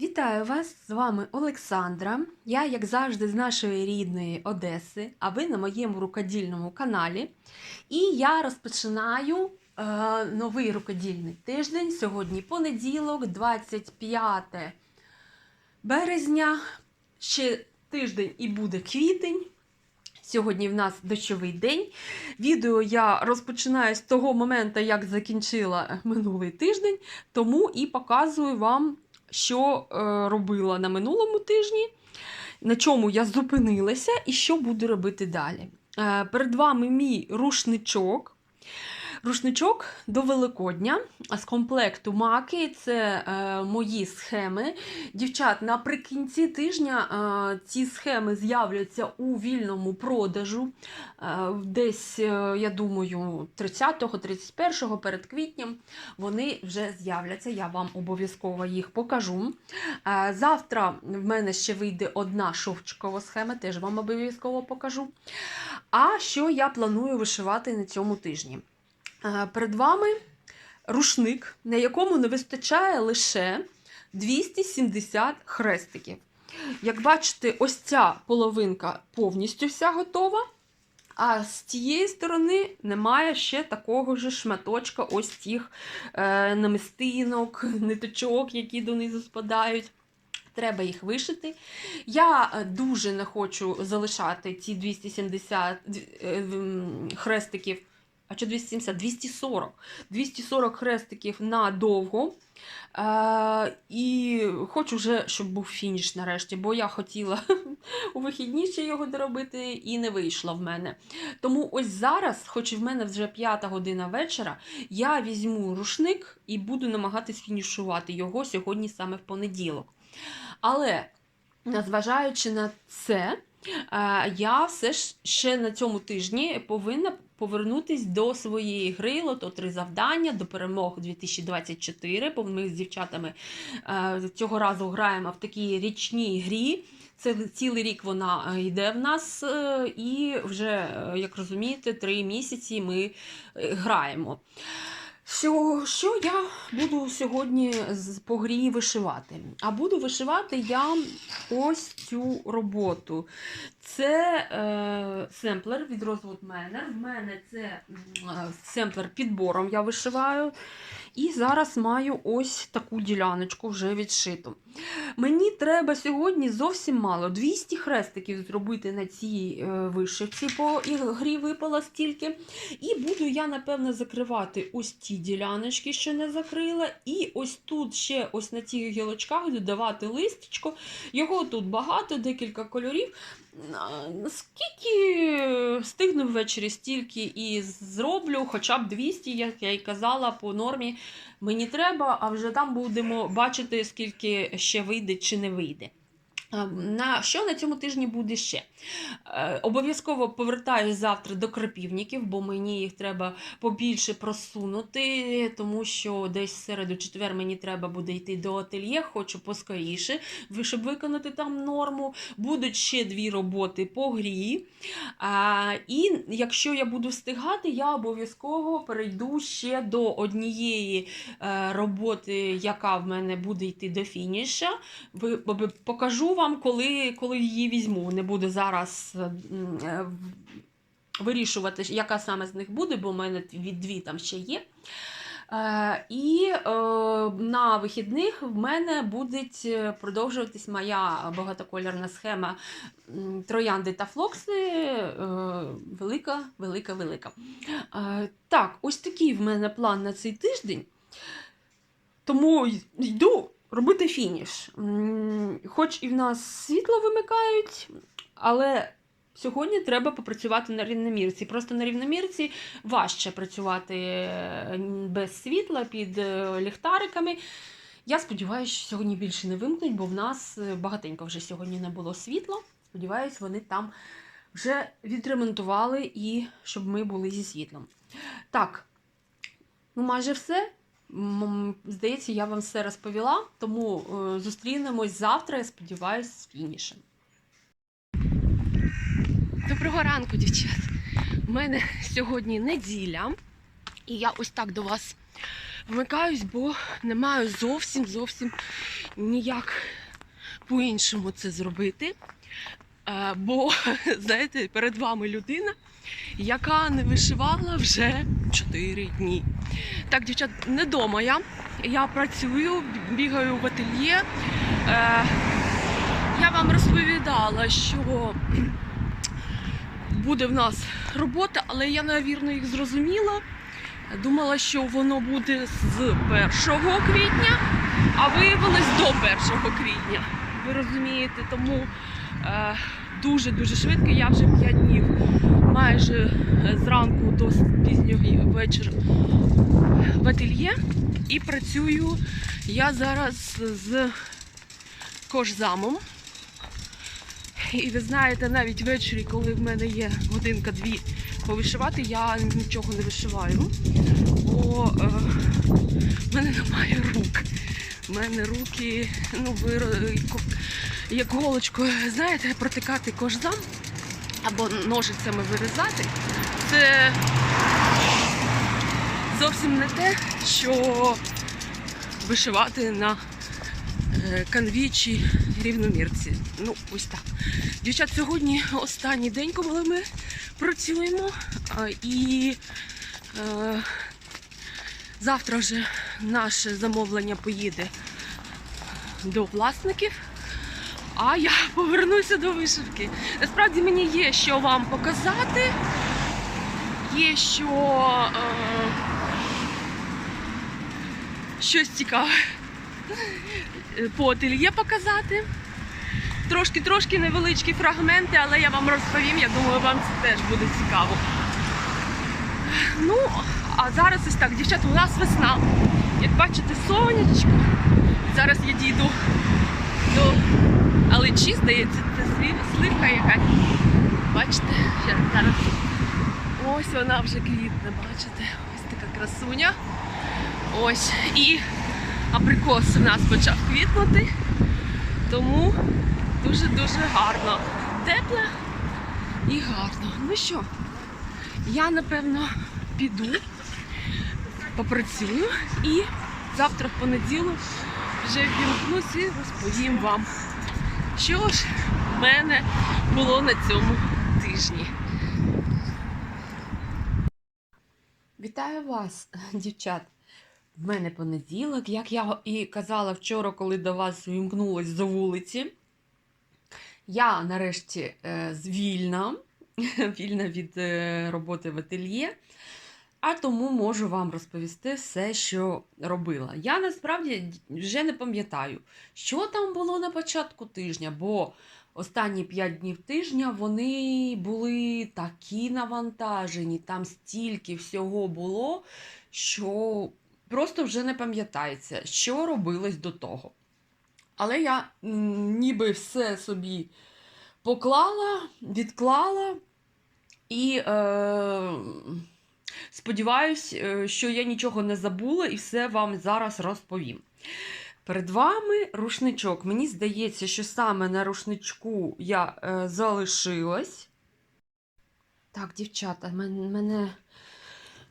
Вітаю вас! З вами Олександра. Я, як завжди, з нашої рідної Одеси, а ви на моєму рукодільному каналі. І я розпочинаю е, новий рукодільний тиждень. Сьогодні понеділок, 25 березня. Ще тиждень і буде квітень. Сьогодні в нас дощовий день. Відео я розпочинаю з того моменту, як закінчила минулий тиждень, тому і показую вам що е, робила на минулому тижні, на чому я зупинилася і що буду робити далі. Е, перед вами мій рушничок. Рушничок до Великодня з комплекту маки це е, мої схеми. Дівчат, наприкінці тижня е, ці схеми з'являться у вільному продажу. Е, десь, е, я думаю, 30-31 перед квітням вони вже з'являться. Я вам обов'язково їх покажу. Е, завтра в мене ще вийде одна шовчикова схема, теж вам обов'язково покажу. А що я планую вишивати на цьому тижні? Е, Перед вами рушник, на якому не вистачає лише 270 хрестиків. Як бачите, ось ця половинка повністю вся готова. А з тієї сторони немає ще такого ж шматочка, ось цих е, намистинок, ниточок, які донизу спадають. Треба їх вишити. Я е, дуже не хочу залишати ці 270 е, хрестиків. А що 270? 240. 240 хрестиків надовго. Е, і хочу вже, щоб був фініш нарешті, бо я хотіла у вихідні ще його доробити, і не вийшло в мене. Тому ось зараз, хоч і в мене вже п'ята година вечора, я візьму рушник і буду намагатись фінішувати його сьогодні саме в понеділок. Але, зважаючи на це, е, я все ж ще на цьому тижні повинна повернутись до своєї гри лото три завдання до перемог 2024, бо ми з дівчатами е, цього разу граємо в такій річній грі. Це цілий рік вона е, йде в нас, е, і вже, як розумієте, три місяці ми граємо. Що, що я буду сьогодні по грі вишивати? А буду вишивати я ось цю роботу. Це е, семплер від Rosewood Manor. В мене це е, семплер підбором я вишиваю. І зараз маю ось таку діляночку вже відшиту. Мені треба сьогодні зовсім мало 200 хрестиків зробити на цій е, вишивці, по грі випало стільки. І буду я, напевно, закривати ось ті діляночки, що не закрила. І ось тут ще ось на цих гілочках додавати листочко. Його тут багато, декілька кольорів. Скільки встигну ввечері, стільки і зроблю, хоча б 200, як я й казала, по нормі мені треба, а вже там будемо бачити, скільки ще вийде чи не вийде. А, На що на цьому тижні буде ще? Е, Обов'язково повертаюсь завтра до крапівників, бо мені їх треба побільше просунути, тому що десь в середу четвер мені треба буде йти до ательє, хочу поскоріше, щоб виконати там норму. Будуть ще дві роботи по грі. І якщо я буду встигати, я обов'язково перейду ще до однієї е, роботи, яка в мене буде йти до фініша. Покажу вам, коли, коли її візьму. Не буду зараз е, е, вирішувати, яка саме з них буде, бо в мене дві, там ще є. Е, і на вихідних в мене буде продовжуватись моя багатокольорна схема троянди та флокси. Велика, велика, велика. Так, ось такий в мене план на цей тиждень. Тому йду робити фініш. Хоч і в нас світло вимикають, але сьогодні треба попрацювати на рівномірці. Просто на рівномірці важче працювати е, без світла під е, ліхтариками. Я сподіваюся, що сьогодні більше не вимкнуть, бо в нас е, багатенько вже сьогодні не було світла. Сподіваюсь, вони там вже відремонтували і щоб ми були зі світлом. Так, ну майже все. Здається, я вам все розповіла, тому е, зустрінемось завтра, я сподіваюся, з фінішем. Доброго ранку, дівчат. У мене сьогодні неділя, і я ось так до вас вмикаюсь, бо не маю зовсім зовсім ніяк по-іншому це зробити. Е, Бо, знаєте, перед вами людина, яка не вишивала вже 4 дні. Так, дівчат, не дома я. Я працюю, бігаю в ательє. Е, Я вам розповідала, що буде в нас робота, але я, навірно, їх зрозуміла. Думала, що воно буде з 1 квітня, а виявилось до 1 квітня. Ви розумієте, тому е, дуже-дуже швидко. Я вже 5 днів майже е, зранку до пізнього вечора в ательє і працюю я зараз з кожзамом. І ви знаєте, навіть ввечері, коли в мене є годинка-дві повишивати, я нічого не вишиваю, бо е, в мене немає рук. У мене руки, ну, виро... як голочкою, знаєте, протикати кожзам або ножицями вирізати. Це зовсім не те, що вишивати на е, канві чи рівномірці. Ну, ось так. Дівчат, сьогодні останній день, коли ми працюємо. І е, завтра вже наше замовлення поїде до власників. А я повернуся до вишивки. Насправді мені є що вам показати. Є що е, щось цікаве по ательє показати. Трошки-трошки невеличкі фрагменти, але я вам розповім, я думаю, вам це теж буде цікаво. Ну, а зараз ось так, дівчата, у нас весна. Як бачите, сонечко. Зараз я дійду до Аличі, здається, сливка якась. Бачите, зараз. Ось вона вже квітне, бачите? Ось така красуня. Ось. І абрикос у нас почав квітнути. Тому дуже-дуже гарно. Тепле і гарно. Ну що, я напевно піду, попрацюю і завтра в понеділок вже вімкнусь і розповім вам, що ж в мене було на цьому тижні. Вітаю вас, дівчат. В мене понеділок, як я і казала вчора, коли до вас вімкнулась з вулиці. Я нарешті е, звільна, вільна від е, роботи в ательє, а тому можу вам розповісти все, що робила. Я насправді вже не пам'ятаю, що там було на початку тижня, бо останні 5 днів тижня вони були такі навантажені, там стільки всього було, що просто вже не пам'ятається, що робилось до того. Але я ніби все собі поклала, відклала і е, сподіваюсь, е, що я нічого не забула і все вам зараз розповім. Перед вами рушничок. Мені здається, що саме на рушничку я е, залишилась. Так, дівчата, мен- мене.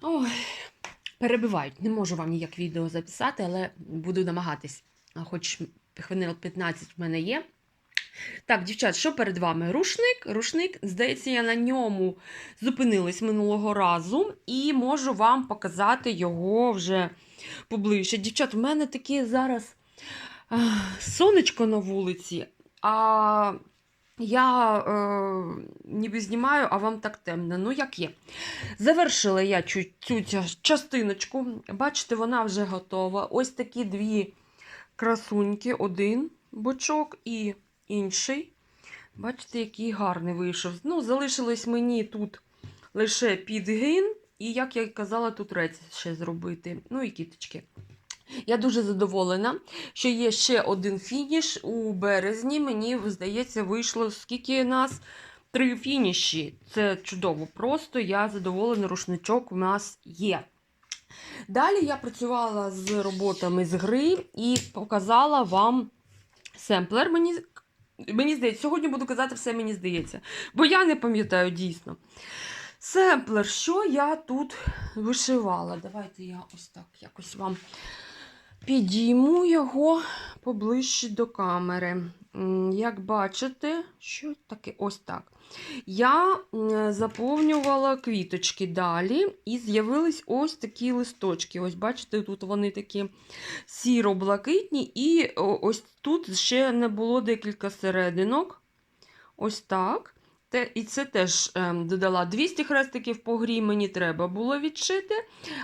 Ой, перебивають. Не можу вам ніяк відео записати, але буду намагатись. Хоч хвилин 15 в мене є. Так, дівчат, що перед вами? Рушник. Рушник, здається, я на ньому зупинилась минулого разу і можу вам показати його вже поближче. Дівчат, в мене таке зараз сонечко на вулиці, а я е, ніби знімаю, а вам так темно. Ну, як є. Завершила я цю, цю частиночку. Бачите, вона вже готова. Ось такі дві красуньки, один бочок і інший. Бачите, який гарний вийшов. Ну, залишилось мені тут лише підгин, і, як я казала, тут рець ще зробити. Ну і кіточки. Я дуже задоволена, що є ще один фініш у березні. Мені здається, вийшло скільки нас три фініші. Це чудово. Просто я задоволена, рушничок у нас є. Далі я працювала з роботами з гри і показала вам семплер. Мені, мені здається, сьогодні буду казати все, мені здається, бо я не пам'ятаю дійсно. Семплер, що я тут вишивала? Давайте я ось так якось вам підійму його поближче до камери. Як бачите, що таке ось так. Я заповнювала квіточки далі, і з'явились ось такі листочки. Ось, бачите, тут вони такі сіро-блакитні, і ось тут ще не було декілька серединок. Ось так. Те, і це теж ем, додала 200 хрестиків по грі мені треба було відшити,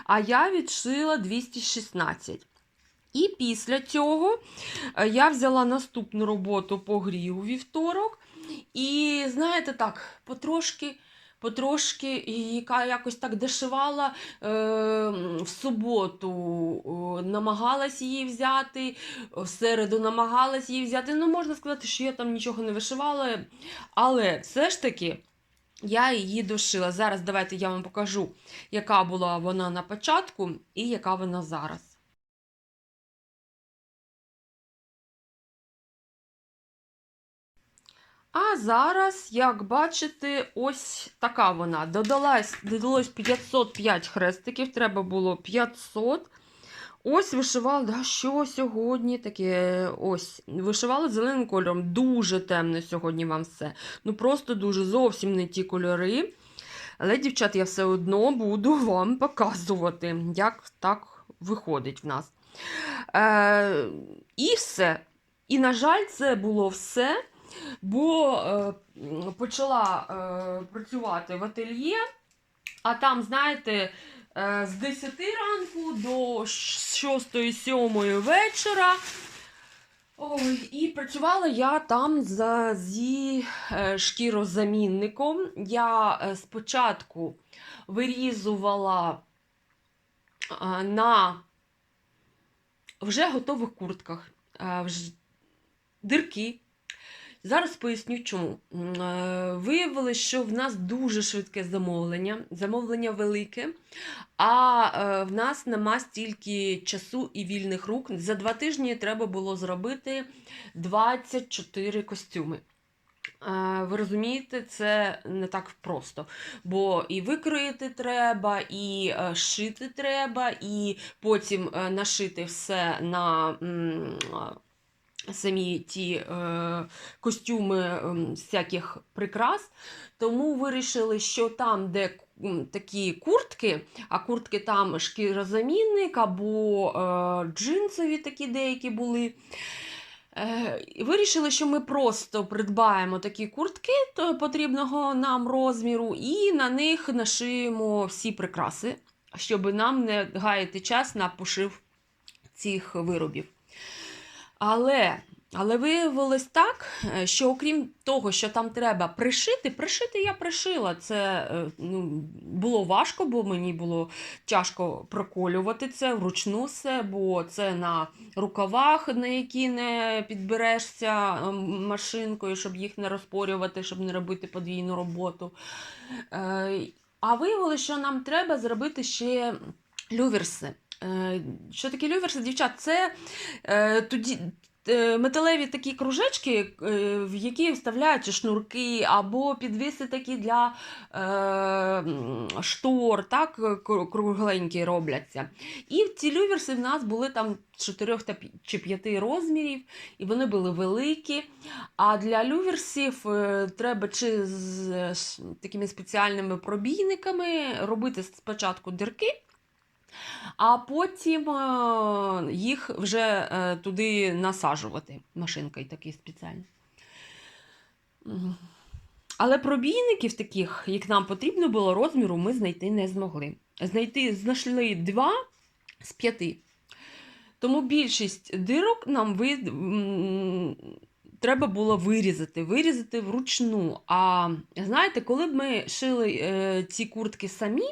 а я відшила 216. І після цього е, я взяла наступну роботу по грі у вівторок. І, знаєте, так, потрошки, потрошки, яка якось так дешивала е, в суботу, о, намагалась її взяти, в середу намагалась її взяти. Ну, можна сказати, що я там нічого не вишивала, але все ж таки. Я її дошила. Зараз давайте я вам покажу, яка була вона на початку і яка вона зараз. А зараз, як бачите, ось така вона. Додалась, додалось 505 хрестиків, треба було 500. Ось вишивала, да, що сьогодні таке ось. Вишивала зеленим кольором. Дуже темно сьогодні вам все. Ну просто дуже зовсім не ті кольори. Але, дівчат, я все одно буду вам показувати, як так виходить в нас. Е, І все. І, на жаль, це було все бо е, почала е, працювати в ательє, а там, знаєте, е, з 10 ранку до 6-7 вечора. Ой, і працювала я там за, зі е, шкірозамінником. Я е, спочатку вирізувала е, на вже готових куртках дирки. Зараз поясню чому. Е, Виявилось, що в нас дуже швидке замовлення, замовлення велике, а е, в нас нема стільки часу і вільних рук. За два тижні треба було зробити 24 костюми. Е, Ви розумієте, це не так просто. Бо і викроїти треба, і шити треба, і потім нашити все на самі ті е, костюми ем, всяких прикрас. Тому вирішили, що там, де такі куртки, а куртки там шкірозамінник або е, джинсові такі деякі були. Е, Вирішили, що ми просто придбаємо такі куртки потрібного нам розміру, і на них нашиємо всі прикраси, щоб нам не гаяти час на пошив цих виробів. Але, але виявилось так, е, що окрім того, що там треба пришити, пришити я пришила. Це е, ну, було важко, бо мені було тяжко проколювати це вручну все, бо це на рукавах, на які не підберешся ем, машинкою, щоб їх не розпорювати, щоб не робити подвійну роботу. Е, А виявилося, що нам треба зробити ще люверси. Е, Що таке люверси, дівчат? Це е, тоді. е, Металеві такі кружечки, в які вставляються шнурки, або підвіси такі для е, штор, так, кругленькі робляться. І ці люверси в нас були там 4 та пі- чи 5 розмірів, і вони були великі. А для люверсів треба чи з, з такими спеціальними пробійниками робити спочатку дирки, а потім е, їх вже е, туди насаджувати машинкою такий спеціальний. Але пробійників таких, як нам потрібно було розміру, ми знайти не змогли. Знайти знайшли два з п'яти. Тому більшість дирок нам ви... треба було вирізати, вирізати вручну. А знаєте, коли б ми шили е, ці куртки самі,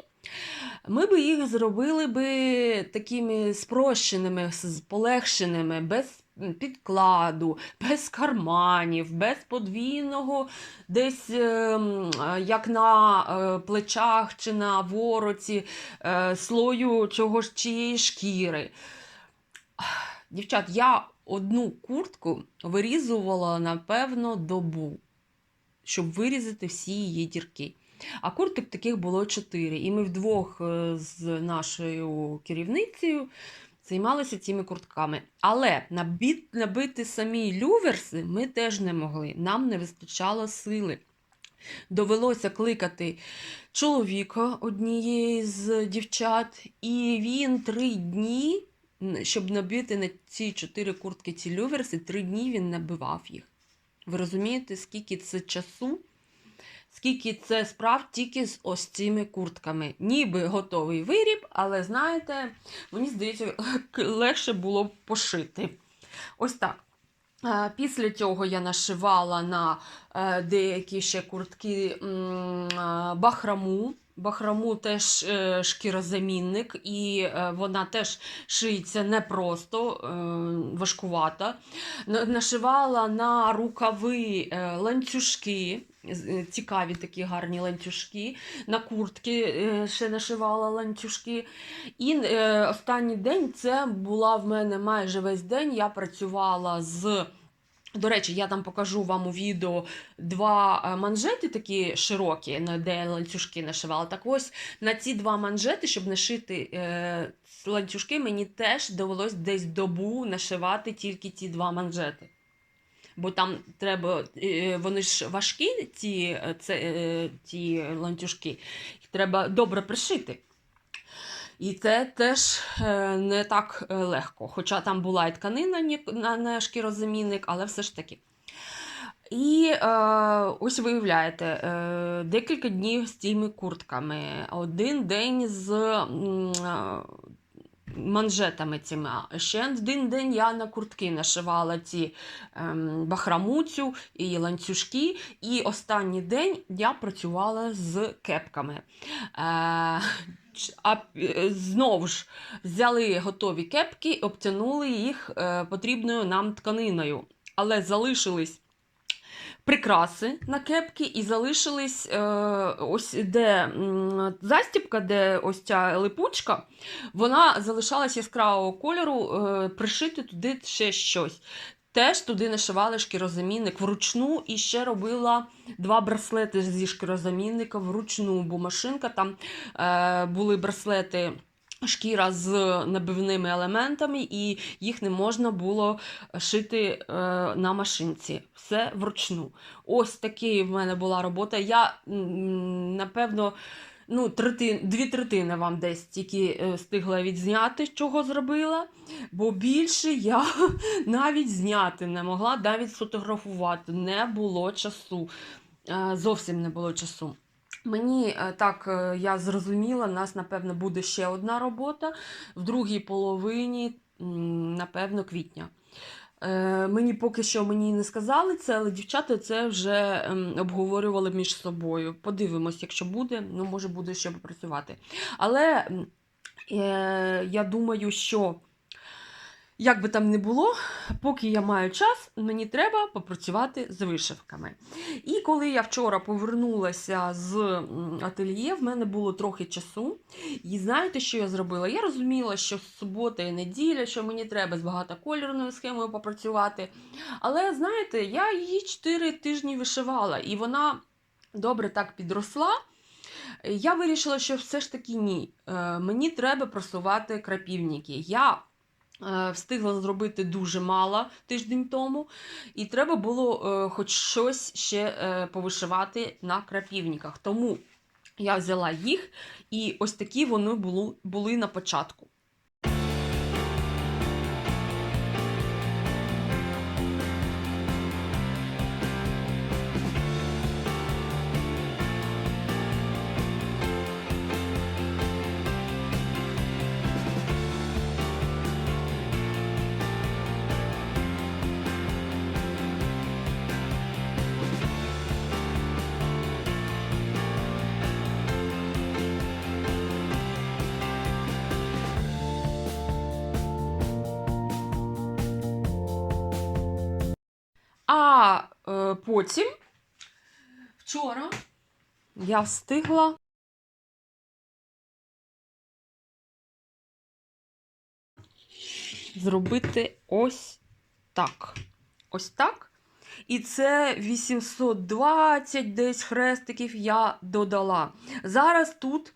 ми б їх зробили би такими спрощеними, полегшеними, без підкладу, без карманів, без подвійного, десь е, е, як на е, плечах чи на вороті е, слою чогось чиєї шкіри. Дівчат, я одну куртку вирізувала, напевно, добу, щоб вирізати всі її дірки. А курток таких було 4. І ми вдвох е, з нашою керівницею займалися цими куртками. Але набити самі люверси ми теж не могли. Нам не вистачало сили. Довелося кликати чоловіка однієї з дівчат, і він три дні, щоб набити на ці чотири куртки ці люверси, три дні він набивав їх. Ви розумієте, скільки це часу? Скільки це справ тільки з ось цими куртками. Ніби готовий виріб, але знаєте, мені здається, легше було б пошити. Ось так. Після цього я нашивала на е, деякі ще куртки бахраму. Бахраму теж е, шкірозамінник, і е, вона теж шиється непросто, е, важкувата. Нашивала на рукави ланцюжки, цікаві такі гарні ланцюжки. На куртки ще нашивала ланцюжки. І останній день це була в мене майже весь день. Я працювала з. До речі, я там покажу вам у відео два е, манжети такі широкі, де ланцюжки нашивала. Так ось на ці два манжети, щоб нашити е, ланцюжки, мені теж довелось десь добу нашивати тільки ці два манжети. Бо там треба, е, вони ж важкі, ці, е, це, е, ці ланцюжки, їх треба добре пришити. І це теж е, не так е, легко. Хоча там була і тканина на шкірозамінник, але все ж таки. І е, ось виявляєте, е, декілька днів з цими куртками, один день з е, манжетами цими. Ще один день я на куртки нашивала ці ем, бахрамуцю і ланцюжки. І останній день я працювала з кепками. Е, а е, знову ж взяли готові кепки, обтянули їх е, потрібною нам тканиною, але залишились. Прикраси на кепки і залишились е, ось де застібка, де ось ця липучка, вона залишалась яскравого кольору, е, пришити туди ще щось. Теж туди нашивали шкірозамінник вручну і ще робила два браслети зі шкірозамінника вручну, бо машинка там е, були браслети. Шкіра з набивними елементами, і їх не можна було шити е, на машинці. Все вручну. Ось такий в мене була робота. Я, напевно, ну, трети, дві третини вам десь тільки е, встигла відзняти, чого зробила, бо більше я навіть зняти не могла, навіть сфотографувати. Не було часу. Е, Зовсім не було часу. Мені е, так е, я зрозуміла, у нас, напевно, буде ще одна робота в другій половині, напевно, квітня. Е, Мені поки що мені не сказали це, але дівчата це вже ем, обговорювали між собою. Подивимось, якщо буде, ну може буде ще попрацювати. Але я думаю, що як би там не було, поки я маю час, мені треба попрацювати з вишивками. І коли я вчора повернулася з ательє, в мене було трохи часу. І знаєте, що я зробила? Я розуміла, що субота і неділя, що мені треба з багатокольорною схемою попрацювати. Але знаєте, я її 4 тижні вишивала, і вона добре так підросла. Я вирішила, що все ж таки ні. Е, Мені треба просувати крапівники. Я встигла зробити дуже мало тиждень тому, і треба було е, хоч щось ще е, повишивати на крапівниках. Тому я взяла їх, і ось такі вони були на початку. Потім, вчора, я встигла зробити ось так. Ось так. І це 820 десь хрестиків я додала. Зараз тут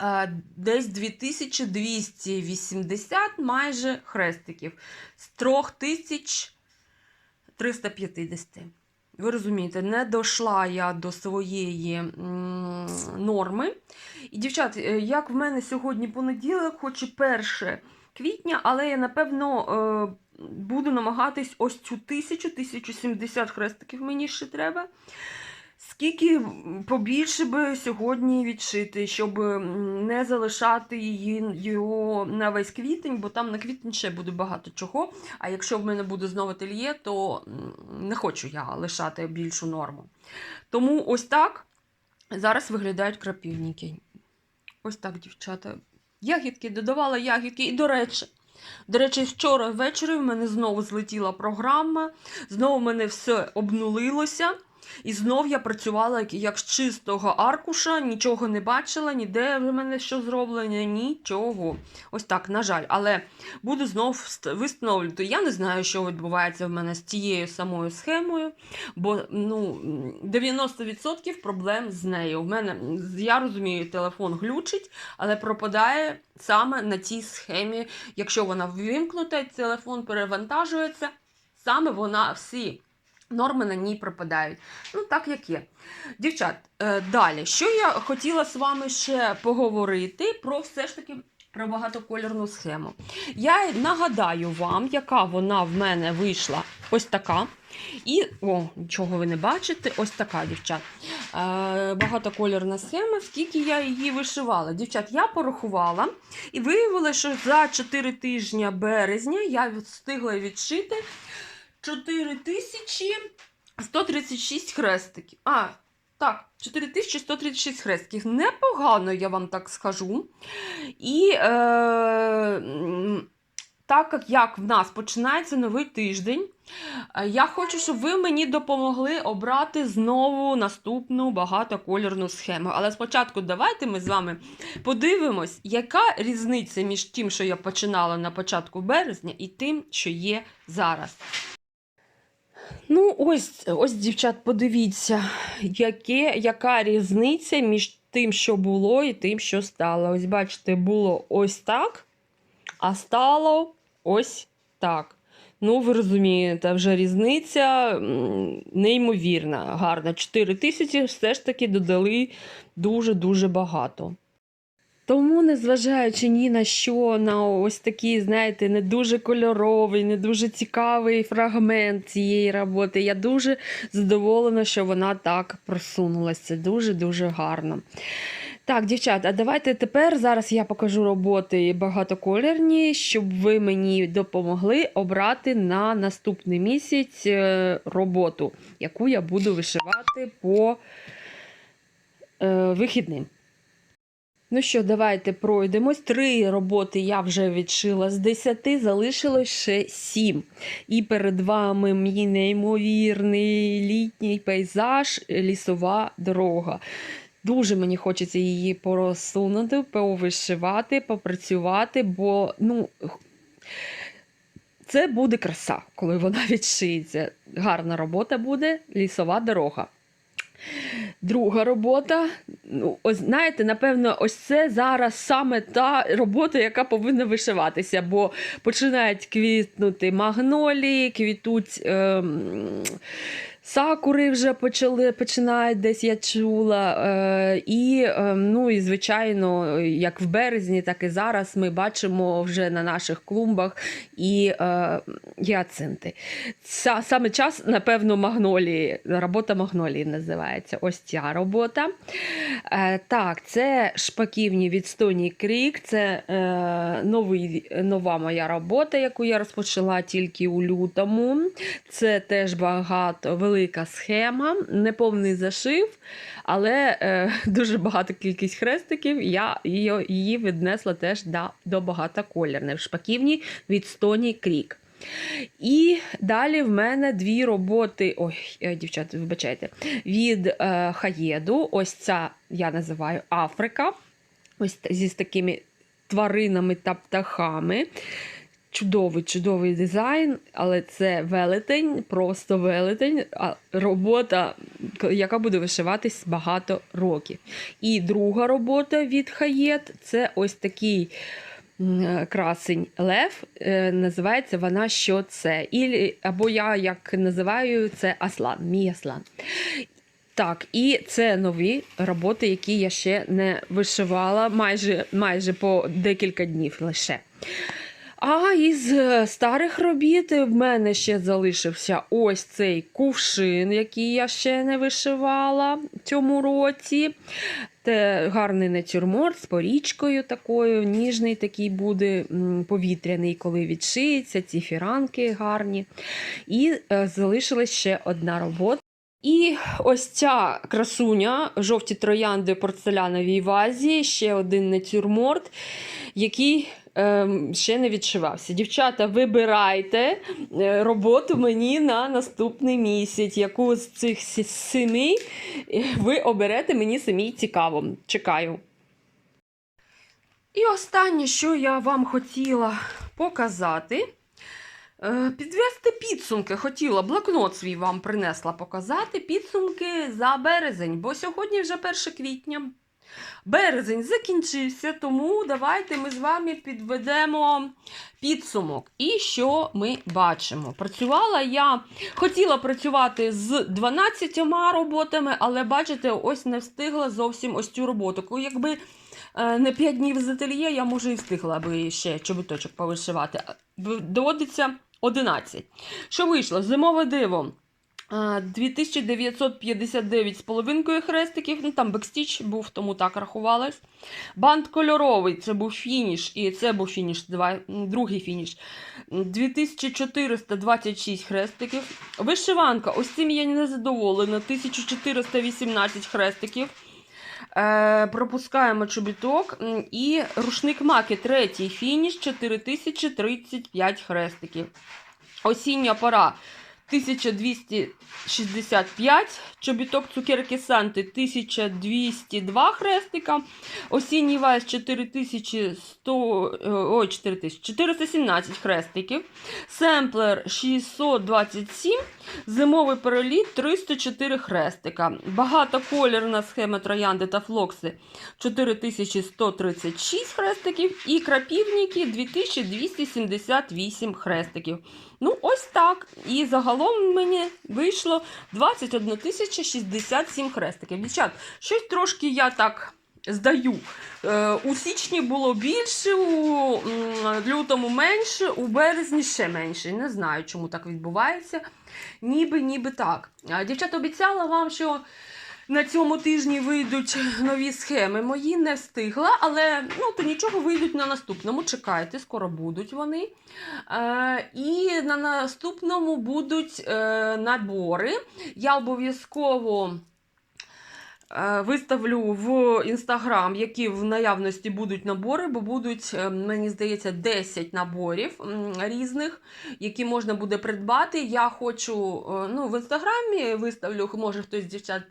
е, десь 2280 майже хрестиків з 3350. Ви розумієте, не дійшла я до своєї норми. І, дівчат, е, як в мене сьогодні понеділок, хоч і 1 квітня, але я, напевно, е, буду намагатись ось цю тисячу, 1070 хрестиків мені ще треба. Скільки побільше би сьогодні відшити, щоб не залишати її його на весь квітень, бо там на квітень ще буде багато чого. А якщо в мене буде знову ательє, то не хочу я лишати більшу норму. Тому ось так зараз виглядають крапівники. Ось так, дівчата. Ягідки додавала ягідки. І, до речі, до речі, вчора ввечері в мене знову злетіла програма, знову в мене все обнулилося. І знов я працювала як, з чистого аркуша, нічого не бачила, ніде в мене що зроблено, нічого. Ось так, на жаль. Але буду знов вст- встановлювати. Я не знаю, що відбувається в мене з тією самою схемою, бо ну, 90% проблем з нею. В мене, я розумію, телефон глючить, але пропадає саме на цій схемі. Якщо вона ввімкнута, телефон перевантажується, саме вона всі. Норми на ній пропадають. Ну, так як є. Дівчат, е, далі, що я хотіла з вами ще поговорити про все ж таки про багатокольорну схему. Я нагадаю вам, яка вона в мене вийшла ось така. І, о, нічого ви не бачите, ось така, дівчат. Е, багатокольорна схема, скільки я її вишивала. Дівчат, я порахувала і виявила, що за 4 тижні березня я встигла відшити 4136 хрестиків. А, так, 4136 хрестиків. Непогано, я вам так скажу. І е, так як, в нас починається новий тиждень, е, я хочу, щоб ви мені допомогли обрати знову наступну багатокольорну схему. Але спочатку давайте ми з вами подивимось, яка різниця між тим, що я починала на початку березня, і тим, що є зараз. Ну, ось, ось, дівчат, подивіться, яке, яка різниця між тим, що було, і тим, що стало. Ось, бачите, було ось так, а стало ось так. Ну, ви розумієте, вже різниця неймовірна, гарна. 4 тисячі все ж таки додали дуже-дуже багато. Тому, незважаючи ні на що, на ось такий, знаєте, не дуже кольоровий, не дуже цікавий фрагмент цієї роботи, я дуже задоволена, що вона так просунулася. Дуже-дуже гарно. Так, дівчата, а давайте тепер зараз я покажу роботи багатоколірні, щоб ви мені допомогли обрати на наступний місяць е, роботу, яку я буду вишивати по е, вихідним. Ну що, давайте пройдемось. Три роботи я вже відшила з 10, залишилось ще 7. І перед вами мій неймовірний літній пейзаж, лісова дорога. Дуже мені хочеться її порозсунути, повишивати, попрацювати, бо ну, це буде краса, коли вона відшиється. Гарна робота буде, лісова дорога. Друга робота. Ну, ось знаєте, напевно, ось це зараз саме та робота, яка повинна вишиватися, бо починають квітнути магнолії, квітуть. Ем... Сакури вже почали починають десь я чула. Е, і, е, ну, і, звичайно, як в березні, так і зараз ми бачимо вже на наших клумбах і е, гіацинти. Ця, саме час, напевно, магнолії. Робота магнолії називається. Ось ця робота. Е, так, це шпаківні відстойний крік. Це е, новий, нова моя робота, яку я розпочала тільки у лютому. Це теж багато велика схема, неповний зашив, але е, дуже багата кількість хрестиків. Я її, віднесла теж до, до багатоколірної. В шпаківні відстойний крік. І далі в мене дві роботи. Ой, е, дівчата, вибачайте, від е, Хаєду. Ось ця я називаю Африка. Ось зі з такими тваринами та птахами. Чудовий, чудовий дизайн, але це велетень, просто велетень, а робота, яка буде вишиватись багато років. І друга робота від Хаєт це ось такий красень Лев. Е, Називається вона Що це? І, або я як називаю це Аслан, мій Аслан. Так, і це нові роботи, які я ще не вишивала майже, майже по декілька днів лише. А із е, старих робіт в мене ще залишився ось цей кувшин, який я ще не вишивала цьому році. Це гарний натюрморт з порічкою такою, ніжний такий буде, повітряний, коли відшиється, ці фіранки гарні. І е, залишилась ще одна робота. І ось ця красуня, жовті троянди порцеляновій вазі, ще один натюрморт, який ем, ще не відшивався. Дівчата, вибирайте е, роботу мені на наступний місяць. Яку з цих семи е, ви оберете, мені самій цікаво. Чекаю. І останнє, що я вам хотіла показати. Е, Підвести підсумки хотіла, блокнот свій вам принесла показати. Підсумки за березень, бо сьогодні вже 1 квітня. Березень закінчився, тому давайте ми з вами підведемо підсумок. І що ми бачимо? Працювала я, хотіла працювати з 12 роботами, але бачите, ось не встигла зовсім ось цю роботу. Якби е, не 5 днів з ательє, я може і встигла би ще чобіточок повишивати. Доводиться 11. Що вийшло? Зимове диво. А, 2959 з половинкою хрестиків, ну там бекстіч був, тому так рахувалось. Бант кольоровий, це був фініш, і це був фініш, два, другий фініш. 2426 хрестиків. Вишиванка, ось цим я не задоволена. 1418 хрестиків. Е, пропускаємо чобіток. І рушник маки, третій фініш, 4035 хрестиків. Осіння пора 1265, чобіток цукерки Санти 1202 хрестика, осінній вальс 4100, е, ой, 4000, 417 хрестиків, семплер 627, зимовий переліт 304 хрестика, багатоколірна схема троянди та флокси 4136 хрестиків і крапівники 2278 хрестиків. Ну, ось так. І загалом мені вийшло 21 тисяча 67 хрестиків. Дівчат, щось трошки я так здаю. Е, у січні було більше, у лютому менше, у березні ще менше. Не знаю, чому так відбувається. Ніби, ніби так. А, Дівчата обіцяла вам, що на цьому тижні вийдуть нові схеми. Мої не встигла, але ну, то нічого вийдуть на наступному. Чекайте, скоро будуть вони. Е, і на наступному будуть е, набори. Я обов'язково. Е, Виставлю в інстаграм, які в наявності будуть набори, бо будуть, е, мені здається, 10 наборів різних, які можна буде придбати. Я хочу е, ну, в інстаграмі виставлю, може хтось з дівчат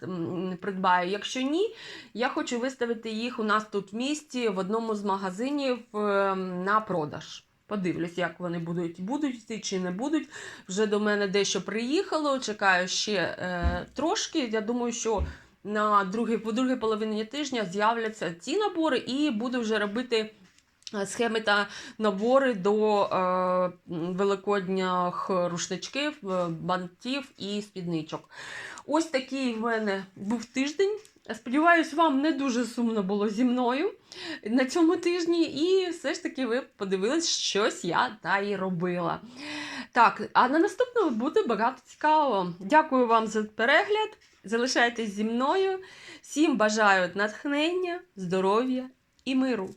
придбає. Якщо ні, я хочу виставити їх у нас тут в місті в одному з магазинів на продаж. Подивлюсь, як вони будуть, будуть йти чи не будуть. Вже до мене дещо приїхало. Чекаю ще е, трошки. Я думаю, що на другій, по другій половині тижня з'являться ці набори, і буду вже робити. е, Схеми та набори до е, великодніх рушничків, е, бантів і спідничок. Ось такий в мене був тиждень. Сподіваюсь, вам не дуже сумно було зі мною на цьому тижні, і все ж таки ви подивились, щось я та й робила. Так, а на наступному буде багато цікавого. Дякую вам за перегляд. Залишайтесь зі мною. Всім бажаю натхнення, здоров'я і миру.